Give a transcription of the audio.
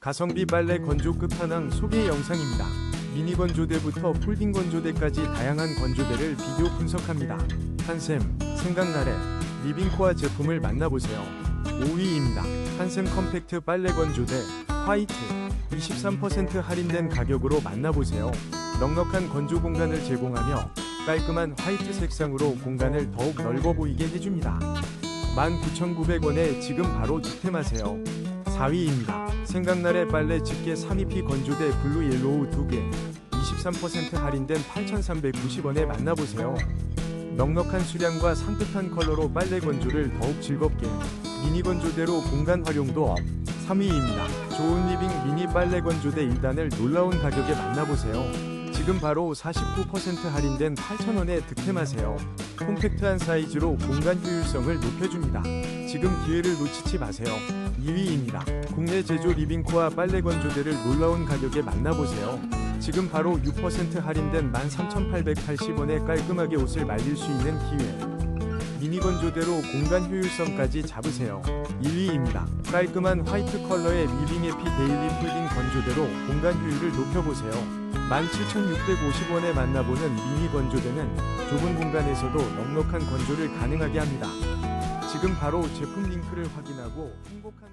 가성비 빨래 건조 끝판왕 소개 영상입니다. 미니 건조대부터 폴딩 건조대까지 다양한 건조대를 비교 분석합니다. 한샘, 생강나래, 리빙코아 제품을 만나보세요. 5위입니다. 한샘 컴팩트 빨래 건조대 화이트 23% 할인된 가격으로 만나보세요. 넉넉한 건조 공간을 제공하며 깔끔한 화이트 색상으로 공간을 더욱 넓어 보이게 해줍니다. 19,900원에 지금 바로 득템하세요. 4위입니다. 생강나래 빨래 집게 3위피 건조대 블루 옐로우 2개 23% 할인된 8,390원에 만나보세요. 넉넉한 수량과 산뜻한 컬러로 빨래 건조를 더욱 즐겁게 미니 건조대로 공간 활용도 업 3위입니다. 좋은 리빙 미니 빨래 건조대 1단을 놀라운 가격에 만나보세요. 지금 바로 49% 할인된 8,000원에 득템하세요. 콤팩트한 사이즈로 공간 효율성을 높여줍니다. 지금 기회를 놓치지 마세요. 2위입니다. 국내 제조 리빙코아 빨래 건조대를 놀라운 가격에 만나보세요. 지금 바로 6% 할인된 13,880원에 깔끔하게 옷을 말릴 수 있는 기회. 미니 건조대로 공간 효율성까지 잡으세요. 1위입니다. 깔끔한 화이트 컬러의 리빙 에피 데일리 폴딩 건조대로 공간 효율을 높여보세요. 17,650원에 만나보는 미니 건조대는 좁은 공간에서도 넉넉한 건조를 가능하게 합니다. 지금 바로 제품 링크를 확인하고 행복한